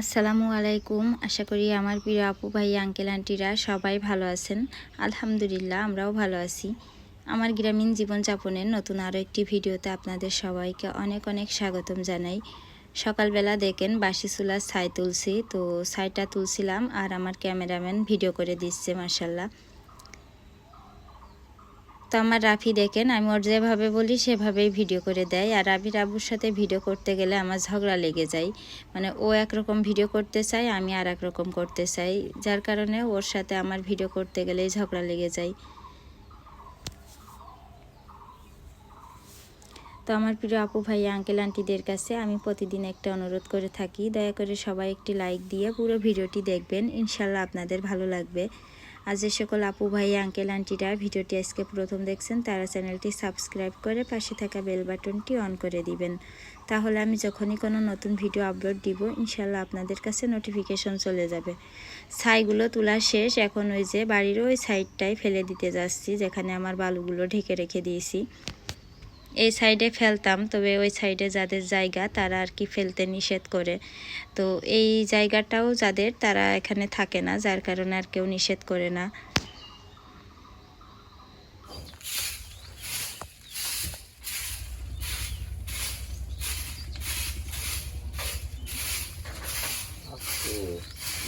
আসসালামু আলাইকুম। আশা করি আমার প্রিয় আপু ভাই, আঙ্কেল, আন্টিরা সবাই ভালো আছেন। আলহামদুলিল্লাহ, আমরাও ভালো আছি। আমার গ্রামীণ জীবনযাপনের নতুন আরও একটি ভিডিওতে আপনাদের সবাইকে অনেক অনেক স্বাগতম জানাই। সকালবেলা দেখেন বাসি ছাই তুলছি, তো ছাইটা তুলছিলাম আর আমার ক্যামেরাম্যান ভিডিও করে দিচ্ছে মার্শাল্লাহ তো আমার রাফি দেখেন, আমি ওর যেভাবে বলি সেভাবেই ভিডিও করে দেয়। আর আমি রাবুর সাথে ভিডিও করতে গেলে আমার ঝগড়া লেগে যায়। মানে ও একরকম ভিডিও করতে চায়, আমি আর এক রকম করতে চাই। যার কারণে ওর সাথে আমার ভিডিও করতে গেলেই ঝগড়া লেগে যায়। তো আমার প্রিয় আপু ভাই আঙ্কেল আন্টিদের কাছে আমি প্রতিদিন একটা অনুরোধ করে থাকি। দয়া করে সবাই একটি লাইক দিয়ে পুরো ভিডিওটি দেখবেন। ইনশাল্লাহ আপনাদের ভালো লাগবে। আর যে সকল আপু ভাই, আঙ্কেল, আন্টিরা ভিডিওটি আজকে প্রথম দেখছেন, তারা চ্যানেলটি সাবস্ক্রাইব করে পাশে থাকা বেল বাটনটি অন করে দিবেন। তাহলে আমি যখনই কোনো নতুন ভিডিও আপলোড দিব ইনশাল্লাহ আপনাদের কাছে নোটিফিকেশন চলে যাবে। ছাইগুলো তোলা শেষ, এখন ওই যে বাড়ির ওই সাইডটাই ফেলে দিতে যাচ্ছি, যেখানে আমার বালুগুলো ঢেকে রেখে দিয়েছি। এই সাইডে ফেলতাম, তবে ওই সাইডে যাদের জায়গা তারা আর কি ফেলতে নিষেধ করে। তো এই জায়গাটাও যাদের তারা এখানে থাকে না, যার কারণে আর কেউ নিষেধ করে না।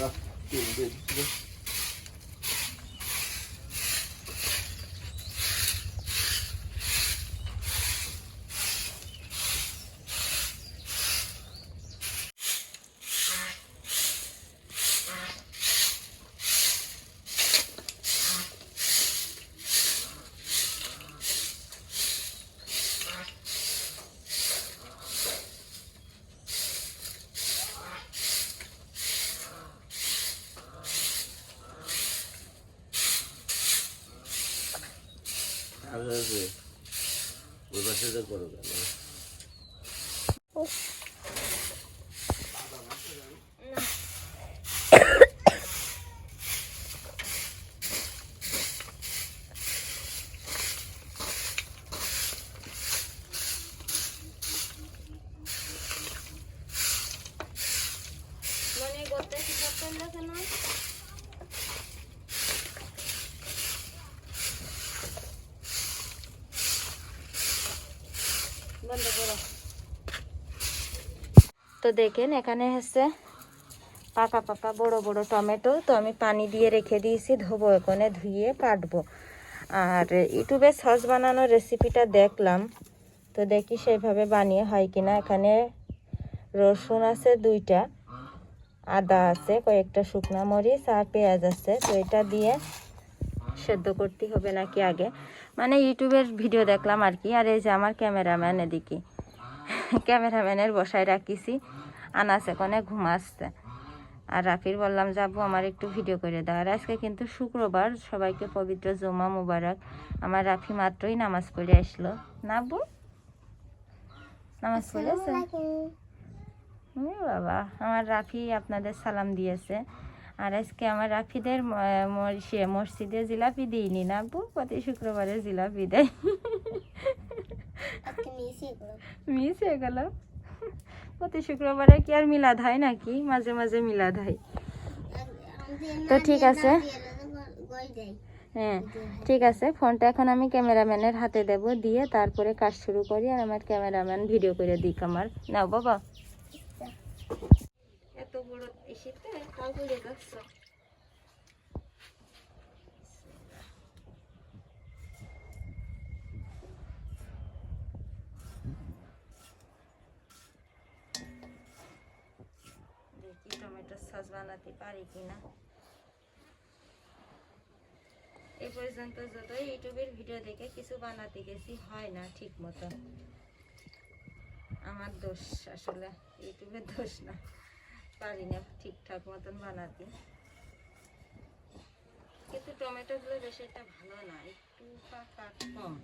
না আছে ওই পাশে করো কেন তো দেখেন, এখানে হচ্ছে পাকা পাকা বড় বড় টমেটো। তো আমি পানি দিয়ে রেখে দিয়েছি, ধোবো এখানে, ধুয়ে কাটবো আর ইউটিউবে সস বানানোর রেসিপিটা দেখলাম। তো দেখি সেইভাবে বানিয়ে হয় কিনা। এখানে রসুন আছে দুইটা, আদা আছে, কয়েকটা শুকনো মরিচ আর পেঁয়াজ আছে। তো এটা দিয়ে সেদ্ধ করতে হবে নাকি আগে? মানে ইউটিউবের ভিডিও দেখলাম আর কি। আর এই যে আমার ক্যামেরাম্যান এদিকে। ক্যামেরাম্যানের বসায় রাখিছি। আনাস এখানে ঘুমাচ্ছে। আর রাফির বললাম যাব আমার একটু ভিডিও করে দাও। আর আজকে কিন্তু শুক্রবার সবাইকে পবিত্র জমা মুবারক। আমার রাফি মাত্রই নামাজ পড়ে আসলো। নাবু নামাজ পড়েছে? ও বাবা আমার রাফি আপনাদের সালাম দিয়েছে। আর আজকে আমার রাফিদের সে মসজিদে জিলাপি দিইনি না আব্বু? প্রতি শুক্রবারে জিলাপি দেয়। মিস হয়ে গেল। প্রতি শুক্রবারে কি আর মিলাদ হয় নাকি? মাঝে মাঝে মিলাদ হয়। তো ঠিক আছে। হ্যাঁ। ঠিক আছে। ফোনটা এখন আমি ক্যামেরাম্যানের হাতে দেব দিয়ে তারপরে কাজ শুরু করি আর আমার ক্যামেরাম্যান ভিডিও করে দিক আমার। নাও বাবা। বড় ইসিতে দেখি টমেটো সস বানাতে পারি কিনা এই পর্যন্ত যত ইউটিউবের ভিডিও দেখে কিছু বানাতে গেছি হয় না ঠিক মতো আমার দোষ আসলে ইউটিউবের দোষ না পারি না ঠিকঠাক মতন বানাতে। কিন্তু টমেটোগুলো বেশ একটা ভালো না একটু পাকা কম।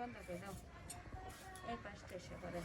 বন্ধ করে দাও এই পাশটা এসে করে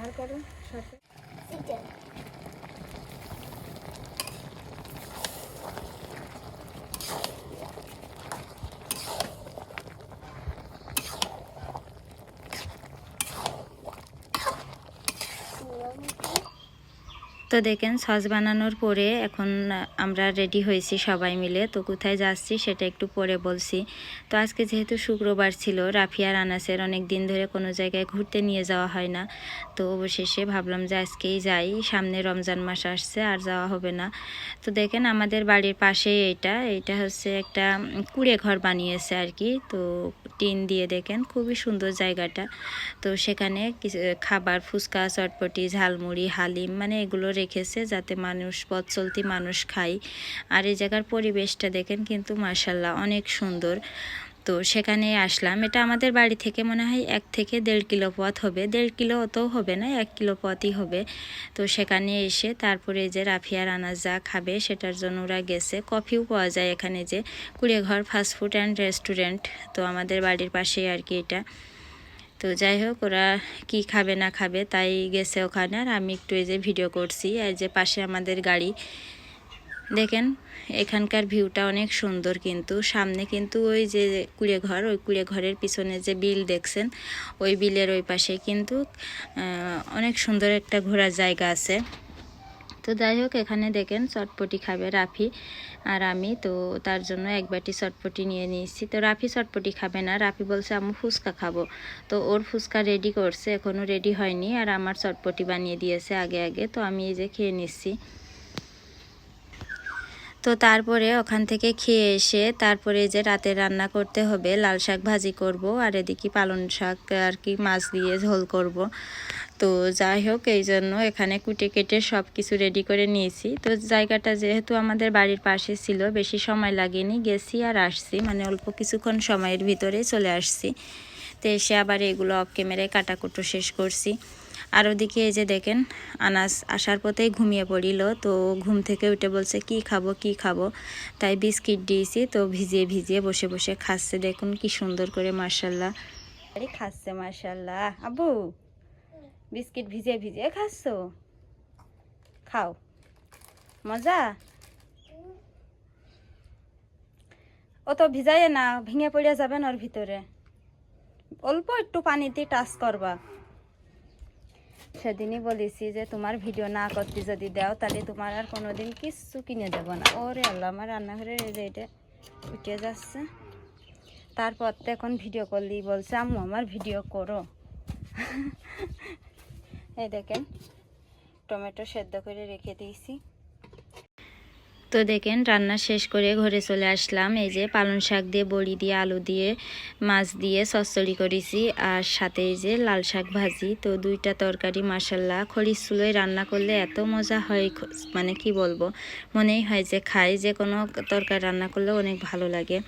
আমার কার্ড সাথে তো দেখেন সস বানানোর পরে এখন আমরা রেডি হয়েছি সবাই মিলে। তো কোথায় যাচ্ছি সেটা একটু পরে বলছি। তো আজকে যেহেতু শুক্রবার ছিল রাফিয়ার আনাসের অনেক দিন ধরে কোনো জায়গায় ঘুরতে নিয়ে যাওয়া হয় না। তো অবশেষে ভাবলাম যে আজকেই যাই, সামনে রমজান মাস আসছে আর যাওয়া হবে না। তো দেখেন আমাদের বাড়ির পাশে এটা এইটা হচ্ছে একটা কুড়ে ঘর বানিয়েছে আর কি। তো টিন দিয়ে দেখেন খুবই সুন্দর জায়গাটা। তো সেখানে খাবার, ফুচকা, চটপটি, ঝালমুড়ি, হালিম মানে এগুলো রেখেছে যাতে মানুষ, পথ চলতি মানুষ খায়। আর এই জায়গার পরিবেশটা দেখেন কিন্তু মার্শাল্লাহ অনেক সুন্দর। তো সেখানে আসলাম। এটা আমাদের বাড়ি থেকে মনে হয় এক থেকে দেড় কিলো পথ হবে। দেড় কিলো অতও হবে না, এক কিলো পথই হবে। তো সেখানে এসে তারপরে যে রাফিয়ার আনাজ যা খাবে সেটার জন্য ওরা গেছে। কফিও পাওয়া যায় এখানে যে। কুড়িয়াঘর ফাস্টফুড অ্যান্ড রেস্টুরেন্ট তো আমাদের বাড়ির পাশেই আর কি এটা। তো যাই হোক, ওরা কি খাবে না খাবে তাই গেছে ওখানে। আর আমি একটু এই যে ভিডিও করছি আর যে পাশে আমাদের গাড়ি। দেখেন, এখানকার ভিউটা অনেক সুন্দর কিন্তু। সামনে কিন্তু ওই যে কুড়ে ঘর ওই কুড়ে ঘরের পিছনে যে বিল দেখছেন, ওই বিলের ওই পাশে কিন্তু অনেক সুন্দর একটা ঘোরার জায়গা আছে। তো যাই হোক, এখানে দেখেন চটপটি খাবে রাফি আর আমি। তো তার জন্য এক বাটি চটপটি নিয়ে নিয়েছি। তো রাফি চটপটি খাবে না। রাফি বলছে আমি ফুচকা খাব। তো ওর ফুচকা রেডি করছে এখনও রেডি হয়নি। আর আমার চটপটি বানিয়ে দিয়েছে আগে আগে। তো আমি এই যে খেয়ে নিচ্ছি। তো তারপরে ওখান থেকে খেয়ে এসে তারপরে যে রাতে রান্না করতে হবে, লাল শাক ভাজি করব আর এদিকে পালং শাক আর কি মাছ দিয়ে ঝোল করব। তো যাই হোক, এই জন্য এখানে কুটে কেটে সব কিছু রেডি করে নিয়েছি। তো জায়গাটা যেহেতু আমাদের বাড়ির পাশে ছিল, বেশি সময় লাগেনি, গেছি আর আসছি। মানে অল্প কিছুক্ষণ সময়ের ভিতরে চলে আসছি। তো এসে আবার এগুলো অফ ক্যামেরায় কাটাকুটো শেষ করছি। আর ওদিকে এই যে দেখেন, আনাস আসার পথেই ঘুমিয়ে পড়িল, তো ঘুম থেকে উঠে বলছে, কি খাব কি খাব? তাই বিস্কিট দিয়েছি, তো ভিজিয়ে ভিজিয়ে বসে বসে খাচ্ছে। দেখুন কি সুন্দর করে মার্শাল্লাহ আরে খাচ্ছে মার্শাল্লাহ আবু বিস্কিট ভিজিয়ে ভিজিয়ে খাচ্ছ? খাও। মজা? ও তো ভিজাইয়ে না ভেঙে পড়ে যাবেন ওর ভিতরে। অল্প একটু পানিতে টাচ করবা। সেদিনই বলেছি যে, তোমার ভিডিও না করতে যদি দাও, তাহলে তোমার আর কোনোদিন কিচ্ছু কিনে দেবো না। ওরে আল্লাহ, আমার রান্নাঘরে যে এটা উঠে যাচ্ছে। তারপর তো এখন ভিডিও করলেই বলছে, আম্মু, আমার ভিডিও করো। এই দেখেন, টমেটো সেদ্ধ করে রেখে দিয়েছি। তো দেখেন, রান্না শেষ করে ঘরে চলে আসলাম। এই যে পালন শাক দিয়ে, বড়ি দিয়ে, আলু দিয়ে, মাছ দিয়ে চচ্চড়ি করেছি। আর সাথে এই যে লাল শাক ভাজি। তো দুইটা তরকারি মাসাল্লা খরিস চুলোয় রান্না করলে এত মজা হয় মানে কি বলব? মনেই হয় যে খাই যে কোনো তরকারি রান্না করলে অনেক ভালো লাগে।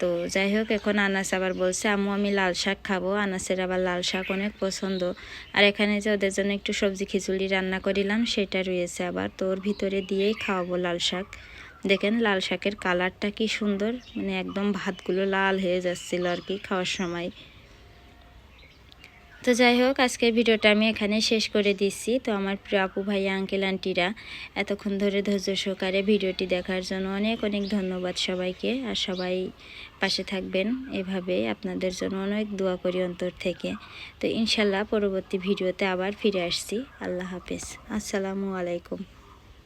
তো যাই হোক এখন আনাস আবার বলছে, আম্মু, আমি লাল শাক খাব। আনাসের আবার লাল শাক অনেক পছন্দ। আর এখানে যে ওদের জন্য একটু সবজি খিচুড়ি রান্না করিলাম, সেটা রয়েছে আবার। তো ওর ভিতরে দিয়েই খাওয়াবো লাল শাক। দেখেন লাল শাকের কালারটা কি সুন্দর মানে একদম ভাতগুলো লাল হয়ে যাচ্ছিল আর কি খাওয়ার সময়। তো যাই হোক, আজকের ভিডিওটা আমি এখানে শেষ করে দিচ্ছি। তো আমার প্রিয় আপু ভাই আঙ্কেল আন্টিরা এতক্ষণ ধরে ধৈর্য সহকারে ভিডিওটি দেখার জন্য অনেক অনেক ধন্যবাদ সবাইকে। আর সবাই পাশে থাকবেন এভাবে আপনাদের জন্য অনেক দোয়া করি অন্তর থেকে। তো ইনশাল্লাহ পরবর্তী ভিডিওতে আবার ফিরে আসছি। আল্লাহ হাফেজ। আসসালামু আলাইকুম।